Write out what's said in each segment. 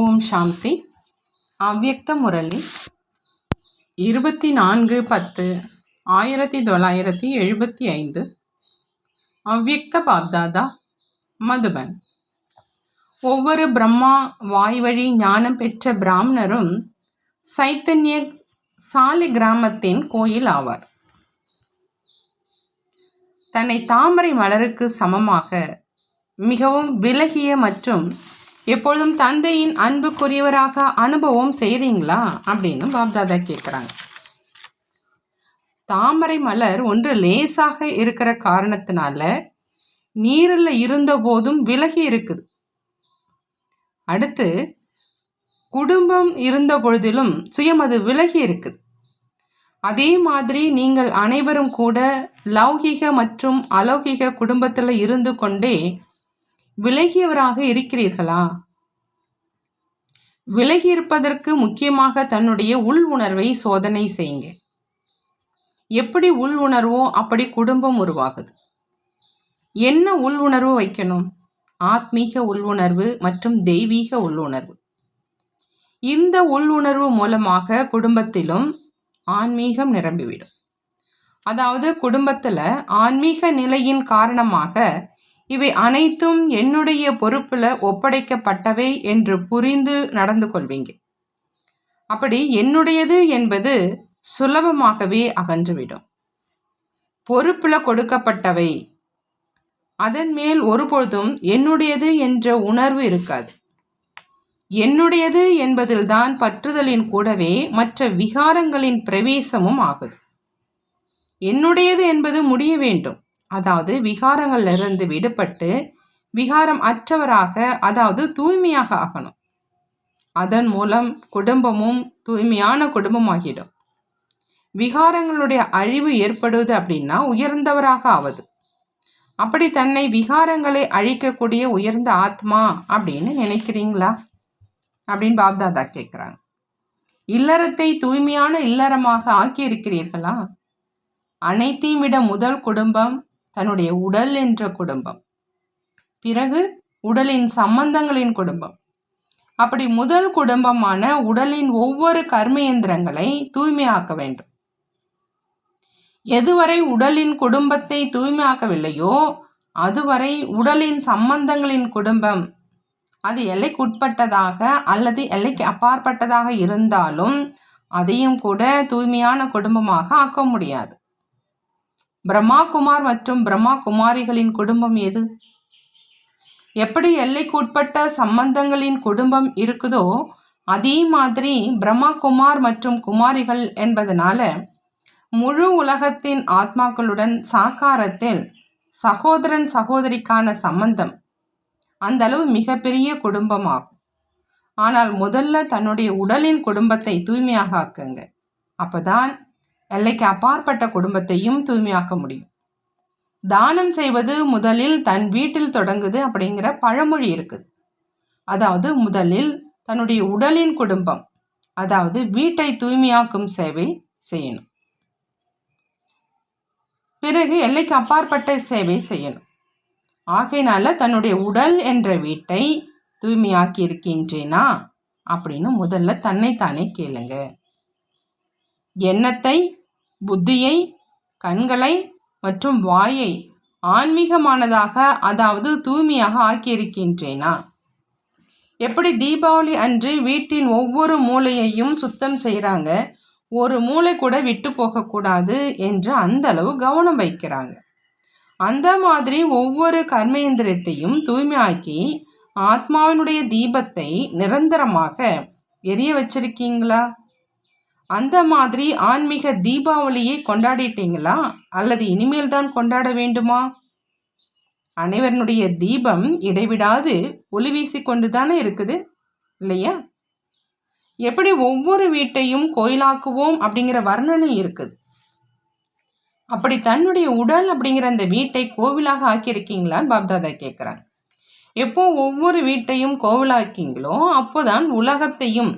ஓம் சாந்தி. அவ்யக்த முரளி. இருபத்தி நான்கு பத்து ஆயிரத்தி தொள்ளாயிரத்தி எழுபத்தி ஐந்து. அவ்யக்த பாப்தாதா மதுபன். ஒவ்வொரு பிரம்மா வாய்வழி ஞானம் பெற்ற பிராமணரும் சைத்தன்ய சாலி கிராமத்தின் கோயில் ஆவார். தன்னை தாமரை மலருக்கு சமமாக மிகவும் விலகிய மற்றும் எப்பொழுதும் தந்தையின் அன்புக்குரியவராக அனுபவம் செய்கிறீங்களா அப்படின்னு பாப்தாதா கேட்குறாங்க தாமரை மலர் ஒன்று லேசாக இருக்கிற காரணத்தினால நீரில் இருந்த போதும் விலகி இருக்குது. அடுத்து குடும்பம் இருந்த பொழுதிலும் சுயம் அது விலகி இருக்குது. அதே மாதிரி நீங்கள் அனைவரும் கூட லௌகிக மற்றும் அலௌகிக குடும்பத்தில் இருந்து கொண்டே விலகியவராக இருக்கிறீர்களா? விலகி இருப்பதற்கு முக்கியமாக தன்னுடைய உள் உணர்வை சோதனை செய்யுங்க. எப்படி உள் உணர்வோ அப்படி குடும்பம் உருவாகுது. என்ன உள் உணர்வு வைக்கணும்? ஆத்மீக உள்ளுணர்வு மற்றும் தெய்வீக உள்ளுணர்வு இந்த உள்ளுணர்வு மூலமாக குடும்பத்திலும் ஆன்மீகம் நிரம்பிவிடும். அதாவது குடும்பத்தில் ஆன்மீக நிலையின் காரணமாக இவை அனைத்தும் என்னுடைய பொறுப்பில் ஒப்படைக்கப்பட்டவை என்று புரிந்து நடந்து கொள்வீங்க. அப்படி என்னுடையது என்பது சுலபமாகவே அகன்றுவிடும். பொறுப்பில் கொடுக்கப்பட்டவை அதன் மேல் ஒருபொழுதும் என்னுடையது என்ற உணர்வு இருக்காது. என்னுடையது என்பதில்தான் பற்றுதலின் கூடவே மற்ற விகாரங்களின் பிரவேசமும் ஆகுது. என்னுடையது என்பது முடிய வேண்டும். அதாவது விகாரங்களிலிருந்து விடுபட்டு விகாரம் அற்றவராக அதாவது தூய்மையாக ஆகணும். அதன் மூலம் குடும்பமும் தூய்மையான குடும்பமாகிடும். விகாரங்களுடைய அழிவு ஏற்படுவது அப்படின்னா உயர்ந்தவராக ஆவது. அப்படி தன்னை விகாரங்களை அழிக்கக்கூடிய உயர்ந்த ஆத்மா அப்படின்னு நினைக்கிறீங்களா? அப்படின்னு பாப்தாதா கேட்குறாங்க இல்லறத்தை தூய்மையான இல்லறமாக ஆக்கி இருக்கிறீர்களா அனைத்தையும் விட முதல் குடும்பம் தன்னுடைய உடல் என்ற குடும்பம். பிறகு உடலின் சம்பந்தங்களின் குடும்பம். அப்படி முதல் குடும்பமான உடலின் ஒவ்வொரு கர்மேந்திரங்களை தூய்மையாக்க வேண்டும். எதுவரை உடலின் குடும்பத்தை தூய்மையாக்கவில்லையோ அதுவரை உடலின் சம்பந்தங்களின் குடும்பம். அது எல்லைக்குட்பட்டதாக அல்லது எல்லைக்கு அப்பாற்பட்டதாக இருந்தாலும் அதையும் கூட தூய்மையான குடும்பமாக ஆக்க முடியாது. பிரம்மா குமார் மற்றும் பிரம்மா குமாரிகளின் குடும்பம் எது? எப்படி எல்லைக்குட்பட்ட சம்பந்தங்களின் குடும்பம் இருக்குதோ அதே மாதிரி பிரம்மா குமார் மற்றும் குமாரிகள் என்பதனால முழு உலகத்தின் ஆத்மாக்களுடன் சாக்காரத்தில் சகோதரன் சகோதரிக்கான சம்பந்தம் அந்த அளவு மிகப்பெரிய குடும்பமாகும். ஆனால் முதல்ல தன்னுடைய உடலின் குடும்பத்தை தூய்மையாக ஆக்குங்க. அப்போதான் எல்லைக்கு அப்பாற்பட்ட குடும்பத்தையும் தூய்மையாக்க முடியும். தானம் செய்வது முதலில் தன் வீட்டில் தொடங்குது அப்படிங்கிற பழமொழி இருக்குது. அதாவது முதலில் தன்னுடைய உடலின் குடும்பம் அதாவது வீட்டை தூய்மையாக்கும் சேவை செய்யணும். பிறகு எல்லைக்கு அப்பாற்பட்ட சேவை செய்யணும். ஆகையினால தன்னுடைய உடல் என்ற வீட்டை தூய்மையாக்கி இருக்கின்றேனா அப்படின்னு முதல்ல தன்னைத்தானே கேளுங்க. எண்ணத்தை புத்தியை கண்களை மற்றும் வாயை ஆன்மீகமானதாக அதாவது தூய்மையாக ஆக்கியிருக்கின்றேனா? எப்படி தீபாவளி அன்று வீட்டின் ஒவ்வொரு மூளையையும் சுத்தம் செய்கிறாங்க ஒரு மூளை கூட விட்டு போகக்கூடாது என்று அந்த அளவு கவனம் வைக்கிறாங்க. அந்த மாதிரி ஒவ்வொரு கர்மேந்திரத்தையும் தூய்மையாக்கி ஆத்மாவினுடைய தீபத்தை நிரந்தரமாக எரிய வச்சிருக்கீங்களா? அந்த மாதிரி ஆன்மீக தீபாவளியை கொண்டாடிட்டீங்களா? அல்லது இனிமேல் தான் கொண்டாட வேண்டுமா? அனைவருடைய தீபம் இடைவிடாது ஒளி வீசி கொண்டு தானே இருக்குது இல்லையா? எப்படி ஒவ்வொரு வீட்டையும் கோயிலாக்குவோம் அப்படிங்கிற வர்ணனை இருக்குது. அப்படி தன்னுடைய உடல் அப்படிங்கிற அந்த வீட்டை கோவிலாக ஆக்கியிருக்கீங்களான்னு பாப்தாதா கேட்குறாங்க எப்போ ஒவ்வொரு வீட்டையும் கோவிலாக்கீங்களோ அப்போதான் உலகத்தையும்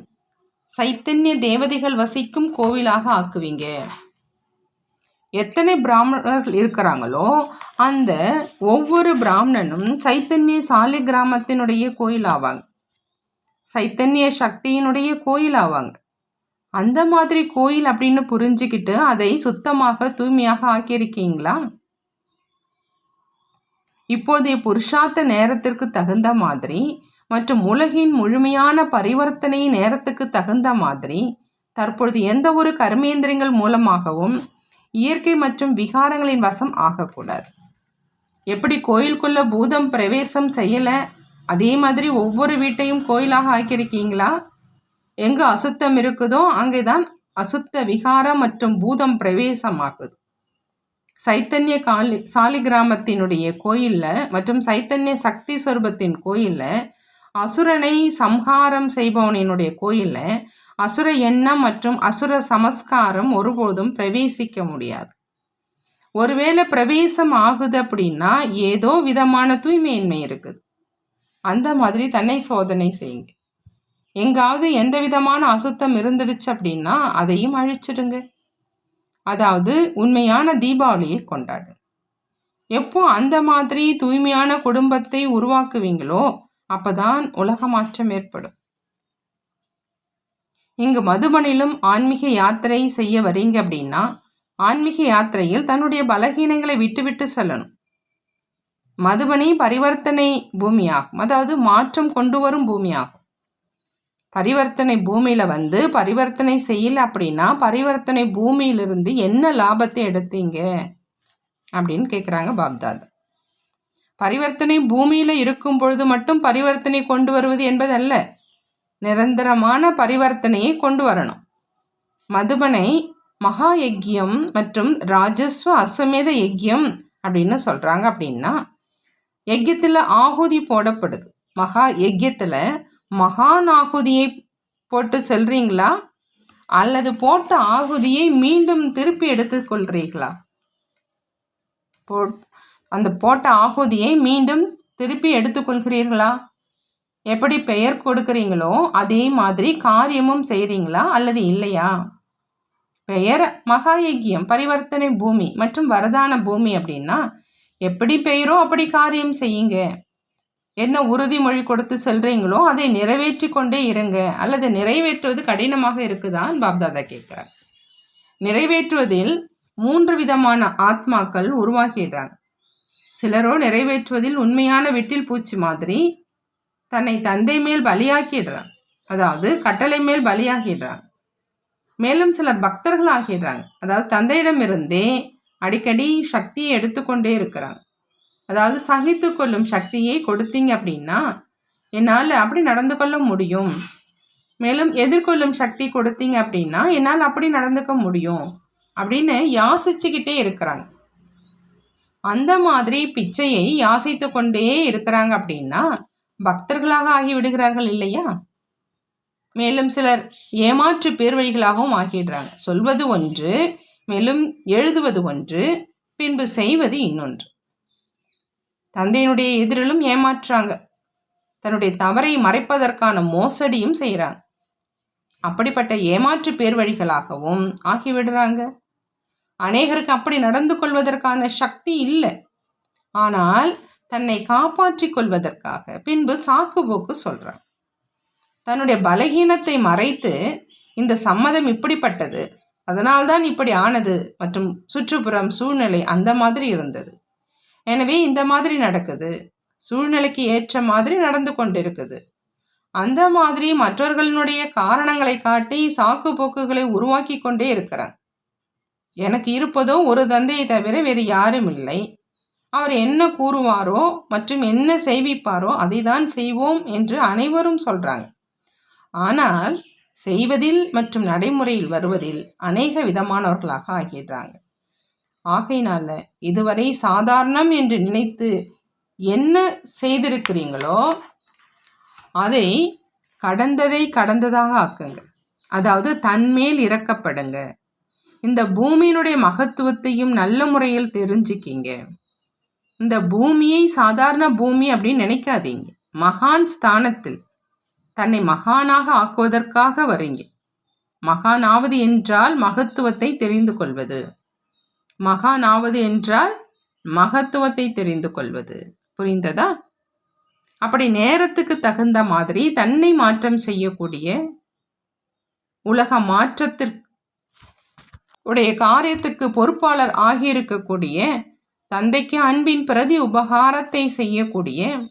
சைத்தன்ய தேவதைகள் வசிக்கும் கோவிலாக ஆக்குவீங்க. எத்தனை பிராமணர்கள் இருக்கிறாங்களோ அந்த ஒவ்வொரு பிராமணனும் சைத்தன்ய சாலை கிராமத்தினுடைய கோயில் ஆவாங்க சைத்தன்ய சக்தியினுடைய கோயில் ஆவாங்க அந்த மாதிரி கோயில் அப்படின்னு புரிஞ்சுக்கிட்டு அதை சுத்தமாக தூய்மையாக ஆக்கியிருக்கீங்களா? இப்போதைய புருஷார்த்த நேரத்திற்கு தகுந்த மாதிரி மற்றும் உலகின் முழுமையான பரிவர்த்தனை நேரத்துக்கு தகுந்த மாதிரி தற்பொழுது எந்த ஒரு கர்மேந்திரங்கள் மூலமாகவும் இயற்கை மற்றும் விகாரங்களின் வசம் ஆகக்கூடாது. எப்படி கோயிலுக்குள்ள பூதம் பிரவேசம் செய்யலை? அதே மாதிரி ஒவ்வொரு வீட்டையும் கோயிலாக ஆக்கியிருக்கீங்களா? எங்கே அசுத்தம் இருக்குதோ அங்கே தான் அசுத்த விகாரம் மற்றும் பூதம் பிரவேசமாகுது. சைத்தன்ய காலி சாலிகிராமத்தினுடைய கோயிலில் மற்றும் சைத்தன்ய சக்தி சொர்பத்தின் கோயிலில் அசுரனை சம்ஹாரம் செய்பவனினுடைய கோயிலில் அசுர எண்ணம் மற்றும் அசுர சமஸ்காரம் ஒருபோதும் பிரவேசிக்க முடியாது. ஒருவேளை பிரவேசம் ஆகுது அப்படின்னா ஏதோ விதமான தூய்மையின்மை இருக்குது. அந்த மாதிரி தன்னை சோதனை செய்யுங்க. எங்காவது எந்த விதமான அசுத்தம் இருந்துடுச்சு அப்படின்னா அதையும் அழிச்சிடுங்க. அதாவது உண்மையான தீபாவளியை கொண்டாடு எப்போ அந்த மாதிரி தூய்மையான குடும்பத்தை உருவாக்குவீங்களோ அப்பதான் உலக மாற்றம் ஏற்படும். இங்கு மதுபனிலும் ஆன்மீக யாத்திரை செய்ய வரீங்க அப்படின்னா ஆன்மீக யாத்திரையில் தன்னுடைய பலகீனங்களை விட்டுவிட்டு செல்லணும். மதுபனி பரிவர்த்தனை பூமியாகும். அதாவது மாற்றம் கொண்டு வரும் பூமியாகும். பரிவர்த்தனை பூமியில் வந்து பரிவர்த்தனை செய்யல அப்படின்னா பரிவர்த்தனை பூமியிலிருந்து என்ன லாபத்தை எடுத்தீங்க அப்படின்னு கேட்குறாங்க பாப்தாதா பரிவர்த்தனை பூமியில் இருக்கும் பொழுது மட்டும் பரிவர்த்தனை கொண்டு வருவது என்பதல்ல. நிரந்தரமான பரிவர்த்தனையை கொண்டு வரணும். மதுபனை மகா யக்கியம் மற்றும் ராஜஸ்வ அஸ்வமேத யக்கியம் அப்படின்னு சொல்கிறாங்க அப்படின்னா யக்கியத்தில் ஆகுதி போடப்படுது. மகா யக்கியத்தில் மகான் ஆகுதியை போட்டு செல்றீங்களா? அல்லது போட்ட ஆகுதியை மீண்டும் திருப்பி எடுத்துக்கொள்கிறீர்களா போ அந்த போட்ட ஆகுதியை மீண்டும் திருப்பி எடுத்துக்கொள்கிறீர்களா? எப்படி பெயர் கொடுக்குறீங்களோ அதே மாதிரி காரியமும் செய்கிறீங்களா அல்லது இல்லையா? பெயர் மகாயக்கியம் பரிவர்த்தனை பூமி மற்றும் வரதான பூமி அப்படின்னா எப்படி பெயரோ அப்படி காரியம் செய்யுங்க. என்ன உறுதிமொழி கொடுத்து செல்றீங்களோ அதை நிறைவேற்றி கொண்டே இருங்க. அல்லது நிறைவேற்றுவது கடினமாக இருக்குதான் பாப்தாதா கேட்குறார். நிறைவேற்றுவதில் மூன்று விதமான ஆத்மாக்கள் உருவாகிடுறாங்க. சிலரோ நிறைவேற்றுவதில் உண்மையான விட்டில் பூச்சி மாதிரி தன்னை தந்தை மேல் பலியாக்கிடுறான். அதாவது கட்டளை மேல் பலியாகிடுறான் மேலும் சிலர் பக்தர்கள் ஆகிடுறாங்க. அதாவது தந்தையிடமிருந்தே அடிக்கடி சக்தியை எடுத்துக்கொண்டே இருக்கிறாங்க. அதாவது சகித்து கொள்ளும் சக்தியை கொடுத்தீங்க அப்படின்னா என்னால் அப்படி நடந்து கொள்ள முடியும். மேலும் எதிர்கொள்ளும் சக்தி கொடுத்தீங்க அப்படின்னா என்னால் அப்படி நடந்துக்க முடியும் அப்படின்னு யாசிச்சுக்கிட்டே இருக்கிறாங்க. அந்த மாதிரி பிச்சையை யாசித்து கொண்டே இருக்கிறாங்க அப்படின்னா பக்தர்களாக ஆகி விடுகிறார்கள் இல்லையா? மேலும் சிலர் ஏமாற்று பேர் வழிகளாகவும் ஆகிடுறாங்க. சொல்வது ஒன்று மேலும் எழுதுவது ஒன்று பின்பு செய்வது இன்னொன்று. தந்தையினுடைய எதிரிலும் ஏமாற்றுறாங்க தன்னுடைய தவறை மறைப்பதற்கான மோசடியும் செய்கிறாங்க அப்படிப்பட்ட ஏமாற்று பேர் வழிகளாகவும் ஆகிவிடுறாங்க. அநேகருக்கு அப்படி நடந்து கொள்வதற்கான சக்தி இல்லை. ஆனால் தன்னை காப்பாற்றிக் கொள்வதற்காக பின்பு சாக்கு போக்கு சொல்கிறார் தன்னுடைய பலகீனத்தை மறைத்து இந்த சம்மதம் இப்படிப்பட்டது அதனால்தான் இப்படி ஆனது மற்றும் சுற்றுப்புறம் சூழ்நிலை அந்த மாதிரி இருந்தது. எனவே இந்த மாதிரி நடக்குது சூழ்நிலைக்கு ஏற்ற மாதிரி நடந்து கொண்டிருக்குது. அந்த மாதிரி மற்றவர்களினுடைய காரணங்களை காட்டி சாக்கு போக்குகளை உருவாக்கி கொண்டே இருக்கிறான் எனக்கு இருப்பதோ ஒரு தந்தையை தவிர வேறு யாரும் இல்லை. அவர் என்ன கூறுவாரோ மற்றும் என்ன செய்விப்பாரோ அதை தான் செய்வோம் என்று அனைவரும் சொல்றாங்க. ஆனால் செய்வதில் மற்றும் நடைமுறையில் வருவதில் அநேக விதமானவர்களாக ஆகிடுறாங்க. ஆகையினால இதுவரை சாதாரணம் என்று நினைத்து என்ன செய்திருக்கிறீங்களோ அதை கடந்ததை கடந்ததாக ஆக்குங்க. அதாவது தன்மேல் இறக்கப்படுங்க இந்த பூமியினுடைய மகத்துவத்தையும் நல்ல முறையில் தெரிஞ்சுக்கிங்க. இந்த பூமியை சாதாரண பூமி அப்படின்னு நினைக்காதீங்க. மகான் ஸ்தானத்தில் தன்னை மகானாக ஆக்குவதற்காக வரீங்க. மகானாவது என்றால் மகத்துவத்தை தெரிந்து கொள்வது. மகானாவது என்றால் மகத்துவத்தை தெரிந்து கொள்வது. புரிந்ததா? அப்படி நேரத்துக்கு தகுந்த மாதிரி தன்னை மாற்றம் செய்யக்கூடிய உலக மாற்றத்திற்கு உடைய காரியத்துக்கு பொறுப்பாளர் ஆகியிருக்கக்கூடிய தந்தைக்கு அன்பின் பிரதி உபகாரத்தை செய்யக்கூடிய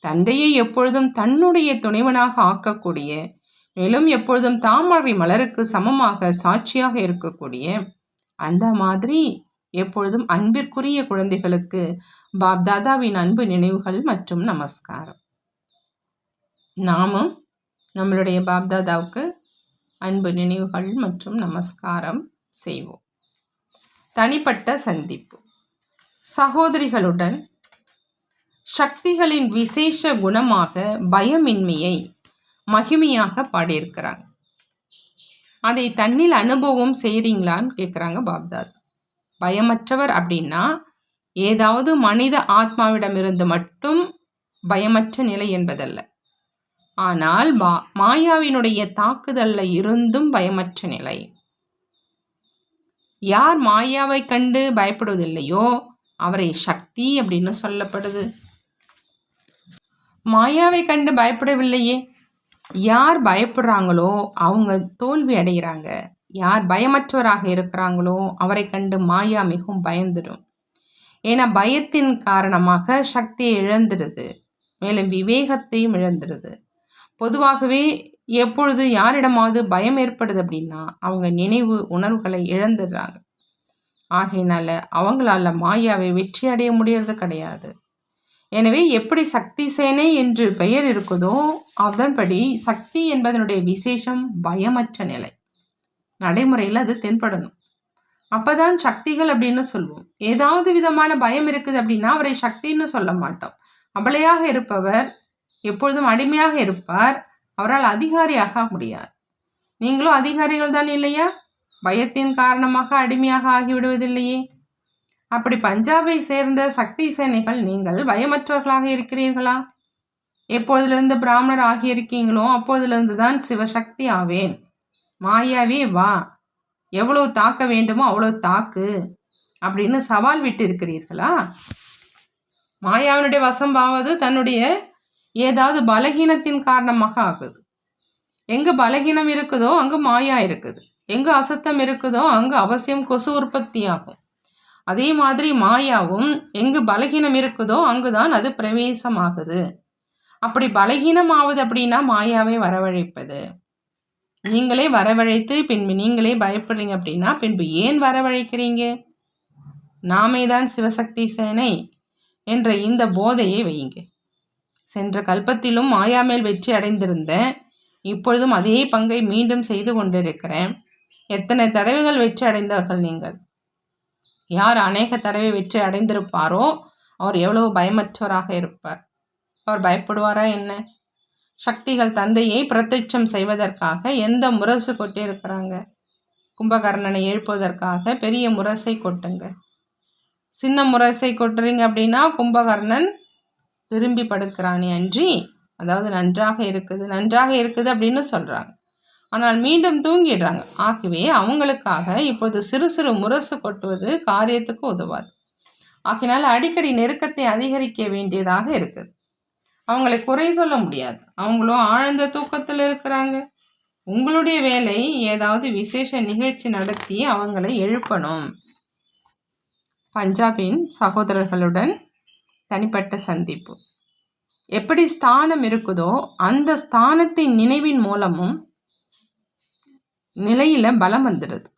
தந்தையை எப்பொழுதும் தன்னுடைய துணைவனாக ஆக்கக்கூடிய மேலும் எப்பொழுதும் தாமரை மலருக்கு சமமாக சாட்சியாக இருக்கக்கூடிய அந்த மாதிரி எப்பொழுதும் அன்பிற்குரிய குழந்தைகளுக்கு பாப் தாதாவின் அன்பு நினைவுகள் மற்றும் நமஸ்காரம். நாமும் நம்மளுடைய பாப்தாதாவுக்கு அன்பு நினைவுகள் மற்றும் நமஸ்காரம் செய்வோம். தனிப்பட்ட சந்திப்பு. சகோதரிகளுடன் சக்திகளின் விசேஷ குணமாக பயமின்மையை மகிமையாக பாடியிருக்கிறாங்க. அதை தன்னில் அனுபவம் செய்கிறீங்களான்னு கேட்குறாங்க பாப்தாத். பயமற்றவர் அப்படின்னா ஏதாவது மனித ஆத்மாவிடமிருந்து மட்டும் பயமற்ற நிலை என்பதல்ல. ஆனால் மா மாயாவினுடைய தாக்குதலில் இருந்தும் பயமற்ற நிலை. யார் மாயாவை கண்டு பயப்படுவதில்லையோ அவரை சக்தி அப்படின்னு சொல்லப்படுது. மாயாவை கண்டு பயப்படவில்லையே. யார் பயப்படுறாங்களோ அவங்க தோல்வி அடைகிறாங்க. யார் பயமற்றவராக இருக்கிறாங்களோ அவரை கண்டு மாயா மிகவும் பயந்துடும். ஏன்னா பயத்தின் காரணமாக சக்தியை இழந்துடுது. மேலும் விவேகத்தையும் இழந்துடுது. பொதுவாகவே எப்பொழுது யாரிடமாவது பயம் ஏற்படுது அப்படின்னா அவங்க நினைவு உணர்வுகளை இழந்துடுறாங்க. ஆகையினால அவங்களால மாயாவை வெற்றி அடைய முடியறது கிடையாது. எனவே எப்படி சக்தி சேனை என்று பெயர் இருக்குதோ அதன்படி சக்தி என்பதனுடைய விசேஷம் பயமற்ற நிலை. நடைமுறையில் அது தென்படணும். அப்பதான் சக்திகள் அப்படின்னு சொல்லுவோம் ஏதாவது விதமான பயம் இருக்குது அப்படின்னா அவரை சக்தின்னு சொல்ல மாட்டோம். அபலையாக இருப்பவர் எப்பொழுதும் அடிமையாக இருப்பார். அவரால் அதிகாரியாக முடியாது. நீங்களும் அதிகாரிகள் தான் இல்லையா? பயத்தின் காரணமாக அடிமையாக ஆகிவிடுவதில்லையே. அப்படி பஞ்சாபை சேர்ந்த சக்தி சேனைகள் நீங்கள் பயமற்றவர்களாக இருக்கிறீர்களா? எப்பொழுதிலிருந்து பிராமணர் ஆகியிருக்கீங்களோ அப்போதிலிருந்து தான் சிவசக்தி ஆவேன். மாயாவே வா. எவ்வளவு தாக்க வேண்டுமோ அவ்வளோ தாக்கு. அப்படின்னு சவால் விட்டு இருக்கிறீர்களா மாயாவினுடைய வசம்பாவது தன்னுடைய ஏதாவது பலகீனத்தின் காரணமாக ஆகுது. எங்கே பலகீனம் இருக்குதோ அங்கே மாயா இருக்குது. எங்கே அசத்தம் இருக்குதோ அங்கே அவசியம் கொசு உற்பத்தி ஆகும். அதே மாதிரி மாயாவும் எங்கு பலகீனம் இருக்குதோ அங்குதான் அது பிரவேசமாகுது. அப்படி பலகீனம் ஆகுது அப்படின்னா மாயாவை வரவழைப்பது. நீங்களே வரவழைத்து பின்பு நீங்களே பயப்படுறீங்க அப்படின்னா பின்பு ஏன் வரவழைக்கிறீங்க? நாமே தான் சிவசக்தி சேனை என்ற இந்த போதையை வையுங்க சென்ற கல்பத்திலும் மாயா மேல் வெற்றி அடைந்திருந்தேன் இப்பொழுதும் அதே பங்கை மீண்டும் செய்து கொண்டிருக்கிறேன். எத்தனை தடவைகள் வெற்றி அடைந்தவர்கள் நீங்கள்? யார் அநேக தடவை வெற்றி அடைந்திருப்பாரோ அவர் எவ்வளவு பயமற்றவராக இருப்பார். அவர் பயப்படுவாரா என்ன? சக்திகள் தந்தையை பிரத்யட்சம் செய்வதற்காக எந்த முரசு கொட்டியிருக்கிறாங்க? கும்பகர்ணனை எழுப்புவதற்காக பெரிய முரசை கொட்டுங்க. சின்ன முரசை கொட்டுறீங்க அப்படின்னா கும்பகர்ணன் விரும்பி படுக்கிறானே அன்றி அதாவது நன்றாக இருக்குது நன்றாக இருக்குது அப்படின்னு சொல்கிறாங்க ஆனால் மீண்டும் தூங்கிடுறாங்க. ஆகவே அவங்களுக்காக இப்போது சிறு சிறு முரசு கொட்டுவது காரியத்துக்கு உதவாது. ஆகினால் அடிக்கடி நெருக்கத்தை அதிகரிக்க வேண்டியதாக இருக்குது. அவங்களை குறை சொல்ல முடியாது. அவங்களும் ஆழ்ந்த தூக்கத்தில் இருக்கிறாங்க. உங்களுடைய வேலை ஏதாவது விசேஷ நிகழ்ச்சி நடத்தி அவங்களை எழுப்பணும். பஞ்சாபின் சகோதரர்களுடன் தனிப்பட்ட சந்திப்பு. எப்படி ஸ்தானம் இருக்குதோ அந்த ஸ்தானத்தின் நினைவின் மூலமும் நிலையில பலம் வந்துடுது.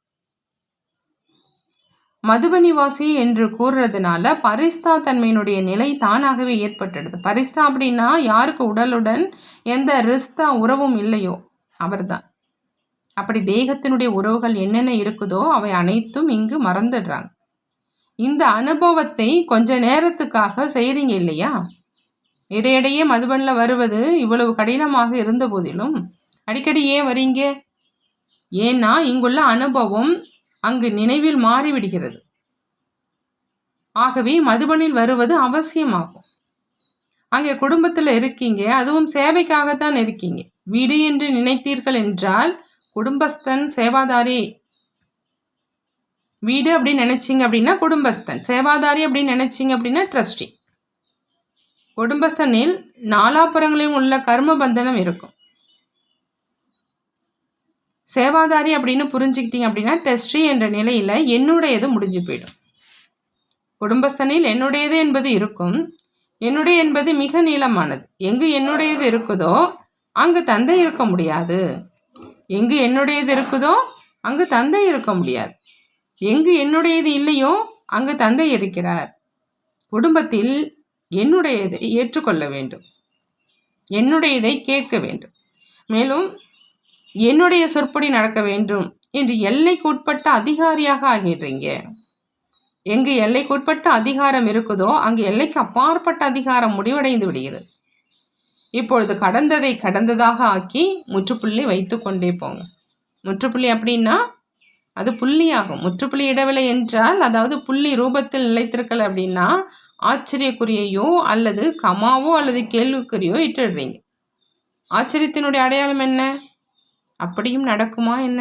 மதுபனிவாசி என்று கூறுறதுனால பரிஸ்தா தன்மையினுடைய நிலை தானாகவே ஏற்பட்டுடுது. பரிஸ்தா அப்படின்னா யாருக்கு உடலுடன் எந்த ரிஸ்தா உறவும் இல்லையோ அவர்தான். அப்படி தேகத்தினுடைய உறவுகள் என்னென்ன இருக்குதோ அவை அனைத்தும் இங்கு மறந்துடுறாங்க. இந்த அனுபவத்தை கொஞ்ச நேரத்துக்காக செய்கிறீங்க இல்லையா? இடையிடையே மதுபனில் வருவது இவ்வளவு கடினமாக இருந்த போதிலும் அடிக்கடி ஏன் வரீங்க? ஏன்னா இங்குள்ள அனுபவம் அங்கு நினைவில் மாறிவிடுகிறது. ஆகவே மதுபனில் வருவது அவசியமாகும். அங்கே குடும்பத்தில் இருக்கீங்க அதுவும் சேவைக்காகத்தான் இருக்கீங்க. வீடு என்று நினைத்தீர்கள் என்றால் குடும்பஸ்தன் சேவாதாரி வீடு அப்படின்னு நினச்சிங்க அப்படின்னா குடும்பஸ்தன் சேவாதாரி அப்படின்னு நினச்சிங்க அப்படின்னா ட்ரஸ்டி குடும்பஸ்தனில் நாலாப்புறங்களிலும் உள்ள கர்ம பந்தனம் இருக்கும். சேவாதாரி அப்படின்னு புரிஞ்சுக்கிட்டீங்க அப்படின்னா டெஸ்ட்ரி என்ற நிலையில் என்னுடையது முடிஞ்சு போயிடும். குடும்பஸ்தனில் என்னுடையது என்பது இருக்கும். என்னுடைய என்பது மிக நீளமானது. எங்கு என்னுடையது இருக்குதோ அங்கு தந்தை இருக்க முடியாது. எங்கு என்னுடையது இருக்குதோ அங்கு தந்தை இருக்க முடியாது. எங்கு என்னுடையது இல்லையோ அங்கு தந்தை இருக்கிறார். குடும்பத்தில் என்னுடையதை ஏற்றுக்கொள்ள வேண்டும். என்னுடையதை கேட்க வேண்டும். மேலும் என்னுடைய சொற்படி நடக்க வேண்டும் என்று எல்லைக்குட்பட்ட அதிகாரியாக ஆகிடுறீங்க எங்கு எல்லைக்குட்பட்ட அதிகாரம் இருக்குதோ அங்கு எல்லைக்கு அப்பாற்பட்ட அதிகாரம் முடிவடைந்து விடுகிறது. இப்பொழுது கடந்ததை கடந்ததாக ஆக்கி முற்றுப்புள்ளி வைத்து கொண்டே போங்க. முற்றுப்புள்ளி அப்படின்னா அது புள்ளியாகும். முற்றுப்புள்ளி இடவில்லை என்றால் அதாவது புள்ளி ரூபத்தில் நிலைத்திருக்கல அப்படின்னா ஆச்சரியக்குரியையோ அல்லது கமாவோ அல்லது கேள்விக்குறியோ இட்டுடுறீங்க. ஆச்சரியத்தினுடைய அடையாளம் என்ன? அப்படியும் நடக்குமா என்ன?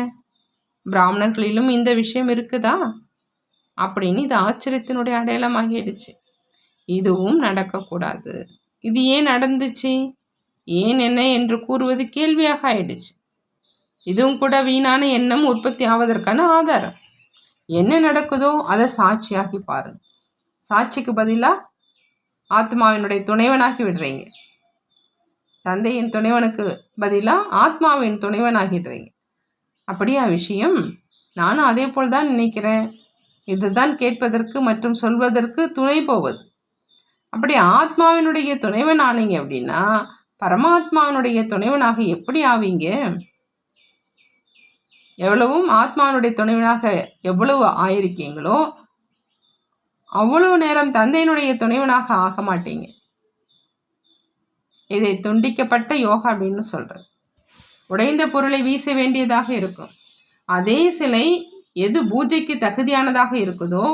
பிராமணர்களிலும் இந்த விஷயம் இருக்குதா? அப்படின்னு இது ஆச்சரியத்தினுடைய அடையாளமாகிடுச்சு. இதுவும் நடக்கக்கூடாது. இது ஏன் நடந்துச்சு? ஏன் என்ன என்று கூறுவது கேள்வியாக ஆயிடுச்சு. இதுவும் கூட வீணான எண்ணம் உற்பத்தி ஆவதற்கான ஆதாரம். என்ன நடக்குதோ அதை சாட்சியாகி பாருங்க. சாட்சிக்கு பதிலாக ஆத்மாவினுடைய துணைவனாகி விடுறீங்க. தந்தையின் துணைவனுக்கு பதிலாக ஆத்மாவின் துணைவனாகிடுறீங்க அப்படியா விஷயம்? நானும் அதே போல் தான் நினைக்கிறேன். இதுதான் கேட்பதற்கு மற்றும் சொல்வதற்கு துணை போவது. அப்படி ஆத்மாவினுடைய துணைவன் ஆனீங்க அப்படின்னா பரமாத்மாவினுடைய துணைவனாக எப்படி ஆவீங்க? எவ்வளவும் ஆத்மானுடைய துணைவனாக எவ்வளவு ஆயிருக்கீங்களோ அவ்வளவு நேரம் தந்தையினுடைய துணைவனாக ஆக மாட்டீங்க. இதை துண்டிக்கப்பட்ட யோகா அப்படின்னு சொல்கிறது உடைந்த பொருளை வீச வேண்டியதாக இருக்கும். அதே சிலை எது பூஜைக்கு தகுதியானதாக இருக்குதோ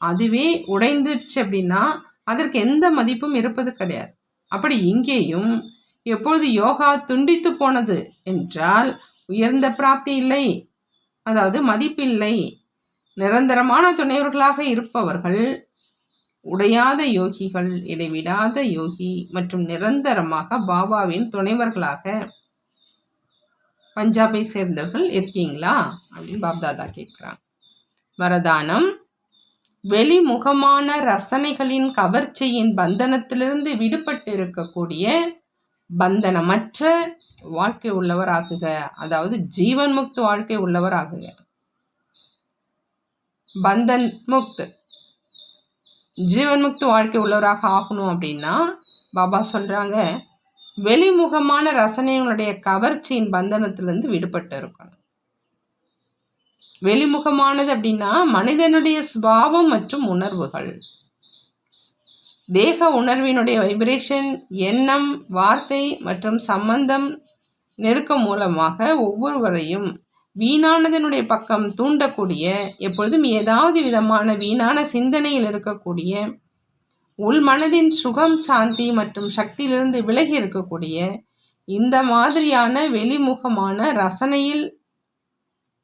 அதுவே உடைந்துருச்சு அப்படின்னா அதற்கு எந்த மதிப்பும் இருப்பது கிடையாது. அப்படி இங்கேயும் எப்பொழுது யோகா துண்டித்து போனது என்றால் உயர்ந்த பிராப்தி இல்லை. அதாவது மதிப்பில்லை. நிரந்தரமான துணைவர்களாக இருப்பவர்கள் உடையாத யோகிகள் இடைவிடாத யோகி மற்றும் நிரந்தரமாக பாபாவின் துணைவர்களாக பஞ்சாபை சேர்ந்தவர்கள் இருக்கீங்களா? அப்படின்னு பாப்தாதா கேட்குறாங்க வரதானம் வெளிமுகமான ரசனைகளின் கவர்ச்சியின் பந்தனத்திலிருந்து விடுபட்டு இருக்கக்கூடிய பந்தனமற்ற வாழ்க்கை உள்ளவர் உள்ளவராகுக. அதாவது ஜீவன் முக்த் வாழ்க்கை உள்ளவர் ஆகுக பந்தன் முக்த். ஜீவன் முக்த் வாழ்க்கை உள்ளவராக ஆகணும் அப்படின்னா பாபா சொல்கிறாங்க வெளிமுகமான ரசனைகளுடைய கவர்ச்சியின் பந்தனத்திலிருந்து விடுபட்டு இருக்கணும். வெளிமுகமானது அப்படின்னா மனிதனுடைய சுபாவம் மற்றும் உணர்வுகள். தேக உணர்வினுடைய வைப்ரேஷன் எண்ணம் வார்த்தை மற்றும் சம்பந்தம் நெருக்கம் மூலமாக ஒவ்வொருவரையும் வீணானதனுடைய பக்கம் தூண்டக்கூடிய எப்பொழுதும் ஏதாவது விதமான வீணான சிந்தனையில் இருக்கக்கூடிய உள் மனதின் சுகம் சாந்தி மற்றும் சக்தியிலிருந்து விலகி இருக்கக்கூடிய இந்த மாதிரியான வெளிமுகமான ரசனையில்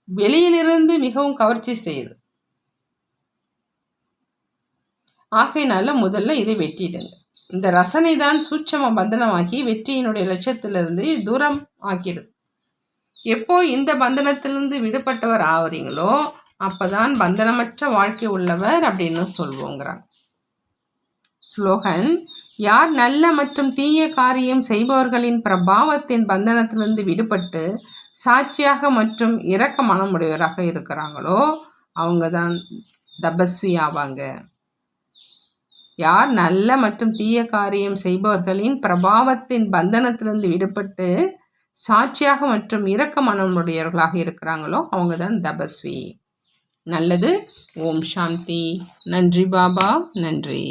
வெளியிலிருந்து மிகவும் கவர்ச்சி செய்யுது ஆகையினால முதல்ல இதை வெட்டிடுங்க. இந்த ரசனை தான் சூட்சம பந்தனமாகி வெற்றியினுடைய லட்சத்திலிருந்து தூரம் ஆக்கிடுது எப்போ இந்த பந்தனத்திலிருந்து விடுபட்டவர் ஆவறீங்களோ அப்போதான் பந்தனமற்ற வாழ்க்கை உள்ளவர் அப்படின்னு சொல்வோங்கிறாங்க. ஸ்லோகன் யார் நல்ல மற்றும் தீய காரியம் செய்பவர்களின் பிரபாவத்தின் பந்தனத்திலிருந்து விடுபட்டு சாட்சியாக மற்றும் இரக்க மனமுடையவராக இருக்கிறாங்களோ அவங்க தான் தபஸ்வி ஆவாங்க யார் நல்ல மற்றும் தீய காரியம் செய்பவர்களின் பிரபாவத்தின் பந்தனத்திலிருந்து விடுபட்டு சாட்சியாக மற்றும் இரக்க மனமுடையவர்களாக இருக்கிறாங்களோ அவங்க தான் தபஸ்வி. நல்லது. ஓம் சாந்தி. நன்றி பாபா. நன்றி.